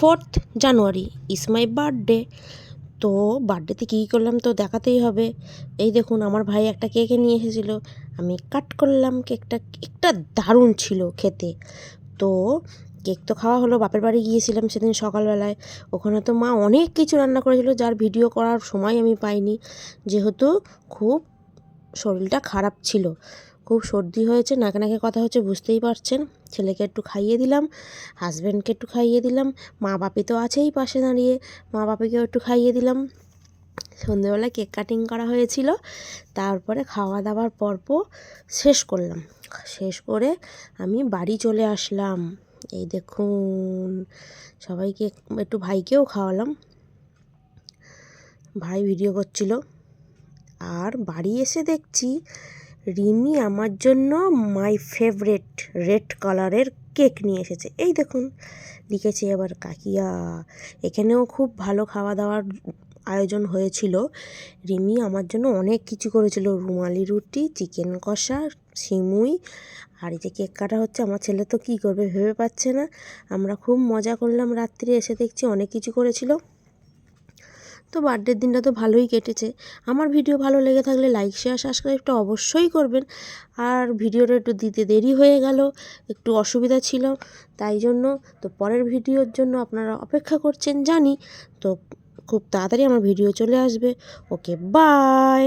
Fourth January, ইস মাই birthday. তো বার্থডেতে কী করলাম তো দেখাতেই হবে। এই দেখুন, আমার ভাই একটা কেক নিয়ে এসেছিল। আমি কাট করলাম কেকটা কেকটা দারুণ ছিল খেতে। তো কেক তো খাওয়া হলো, বাপের বাড়ি গিয়েছিলাম সেদিন সকালবেলায়। ওখানে তো মা অনেক কিছু রান্না করেছিল, যার ভিডিও করার সময় আমি পাইনি। যেহেতু খুব শরীরটা খারাপ ছিল। খুব সর্দি হয়েছে, নাকে নাকে কথা হচ্ছে, বুঝতেই পারছেন। ছেলেকে একটু খাইয়ে দিলাম হাজব্যান্ডকে একটু খাইয়ে দিলাম মা বাপি তো আছেই পাশে দাঁড়িয়ে মা বাপিকেও একটু খাইয়ে দিলাম। সন্ধেবেলায় কেক কাটিং করা হয়েছিল, তারপরে খাওয়া দাওয়ার পর্ব শেষ করলাম। শেষ করে আমি বাড়ি চলে আসলাম। এই দেখুন সবাইকে একটু ভাইকেও খাওয়ালাম। ভাই ভিডিও করছিল। আর বাড়ি এসে দেখছি রিমি আমার জন্য মাই ফেভারেট রেড কালারের কেক নিয়ে এসেছে। এই দেখুন, লিখেছে আবার কাকিয়া। এখানেও খুব ভালো খাওয়া দাওয়ার আয়োজন হয়েছিল। রিমি আমার জন্য অনেক কিছু করেছিল। রুমালি রুটি, চিকেন কষা, সিমুই। আর এই যে কেক কাটা হচ্ছে, আমার ছেলে তো কী করবে ভেবে পাচ্ছে না। আমরা খুব মজা করলাম। রাত্রে এসে দেখছি অনেক কিছু করেছিল। তো বার্থডের দিনটা তো ভালোই কেটেছে। আমার ভিডিও ভালো লেগে থাকলে লাইক শেয়ার সাবস্ক্রাইবটা অবশ্যই করবেন। আর ভিডিওটা একটু দিতে দেরি হয়ে গেল, একটু অসুবিধা ছিল, তাই জন্য তো পরের ভিডিওর জন্য আপনারা অপেক্ষা করছেন জানি। তো খুব তাড়াতাড়ি আমার ভিডিও চলে আসবে। Okay bye